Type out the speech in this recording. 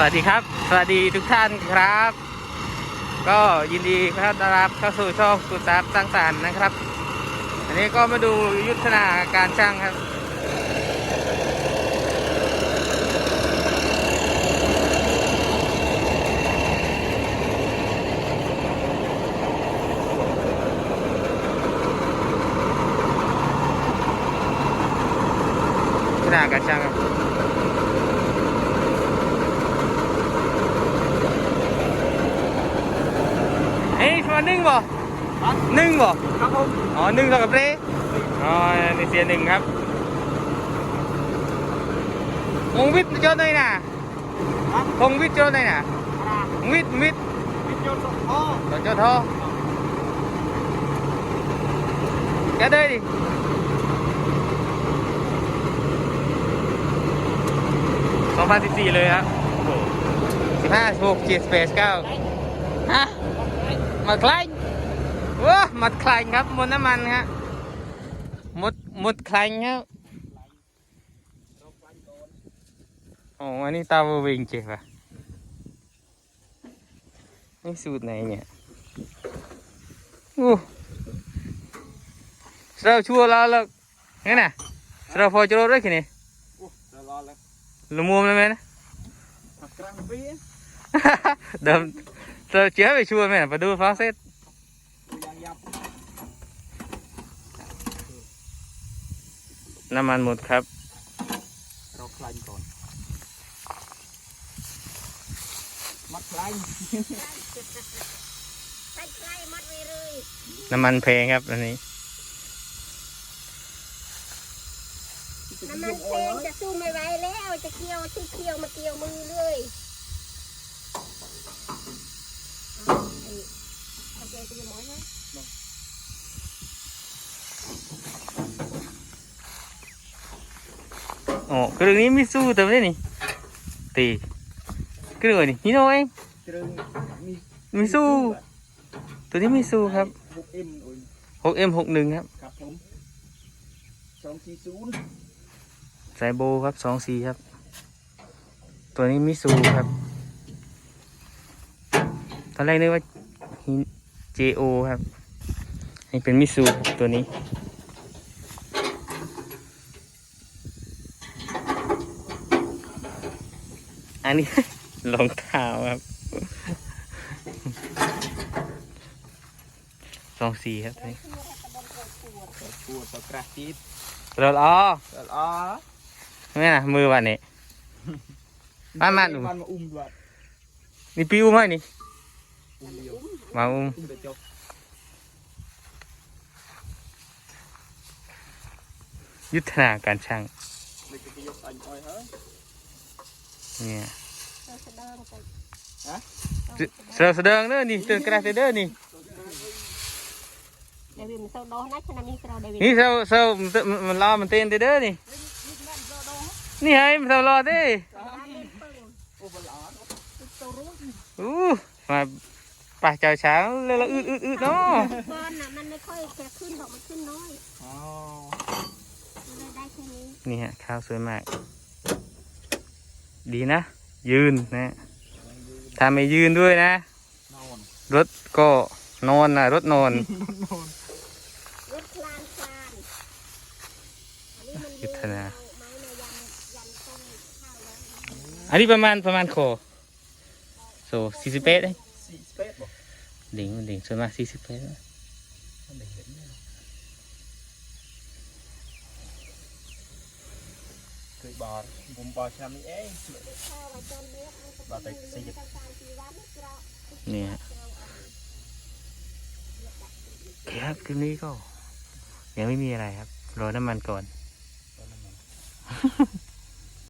วัสดีครับ สวัสดีทุกท่านครับ ก็ยินดีครับต้อนรับเข้าสู่ช่องสุดทรัพย์สร้างสรรค์นะครับ อันนี้ก็มาดูยุทธนาการช่างครับ ยุทธนาการช่างครับ เอ้ยมานึ่งบ่นึ่งบ่ครับผมอ๋อนึ่งเท่ากับเร่อ๋อนี่เสียหนึ่งครับพงวิทย์โจทย์หน่อยนะพงวิทย์โจทย์หน่อยนะวิทย์วิทย์วิทยุสโอ้โดนโจทย์ทอแกเด้ดิสองพันสิบสี่เลยครับสิบห้าสิบหกเจ็ดสิบแปดสิบเก้าฮะ หมดคลายว้าหมดคลายครับหมดน้ำมันครับหมดหมดคลายครับโอ้อันนี้ตาวิ่งเจ็บอะนี่สูตรไหนเนี่ยอู้เราชัวร์แล้วแล้วงั้นน่ะเราพอจะรอดได้แค่นี้โอ้เดี๋ยวรอเลยละมุมเลยไหมนะผักกลางปีเดิม เราเชื่อไปชัวร์ไหมนะไปดูฟ้าเซตยังยับน้ำมันหมดครับ เราคลายก่อน มัดคลายใส่ใกล้มัดไว้เลยน้ำมันแพงครับอันนี้ น้ำมันเพลงจะสู้ไม่ไหวแล้ว จะเกี่ยวที่เกี่ยวมาเกี่ยวมือเลย เอาไอ้เอาใจตีหมอนนะอ๋อเครื่องนี้มิซูตัวนี้นี่ตีเครื่องนี่นี่น้อยเจริญมีมิซูตัวนี้มิซูครับหกเอ็มโอ้ย 6M 61ครับ ครับผมสองสี่ศูนย์สายโบครับ24ครับ ตัวนี้มิซูครับ ตอนแรกนึกว่า JO ครับนี่เป็นมิซูตัวนี้ อันนี้รองเท้าครับสองสี่ครับนี้ชัวร์ตัวกระชีดรอ๋อเดี๋ยวอ๋อไม่นะมือวันนี้มามาดูมันมาอุ้มด้วยนี่ปิ้วไหมนี่อุ้มเดียว มาอุ้มยุทธนาการช่างเนี่ยเราแสดงไปฮะเสือแสดงเด้อนี่เตือนกระเด้อนี่เดี๋ยวมันเศร้าดองนะฉะนั้นนี่เราเดี๋ยวนี่เสือเสือมันรอมันเต้นเด้อนี่นี่ไงมันเสือรอเด้โอ้บลา ดตัวรู้อู้มาป่าเจ้าช้างเลยละอืดอืดอืดเนาะก้อนน่ะมันไม่ค่อยจะขึ้นดอกมันขึ้นน้อยอ๋อมันเลยได้แค่นี้นี่ฮะข้าวสวยมาก ดีนะ ยืนนะถ้าไม่ยืนด้วยนะ นอนรถก็นอนนะรถนอนนอนรถคลานคลานอันนี้มันยุทธนา เอาไม้มายันยันต้นข้าวแล้วอันนี้ประมาณประมาณโคโซสี่สิบเปดเลยสี่สเปซบอก ดิ่งดิ่งส่วนมากสี่สิบเปดมันไม่เห็นเนี่ยเคยบอกผมบอกชามนี้เองข้าวไว้ต้นเล็กมันก็ว่าไปสี่เป็นการตีวันนี่เรานี่ฮะโอเคครับคลิปนี้ก็ ยังไม่มีอะไรครับรอน้ำมันก่อนตอนนั้นมัน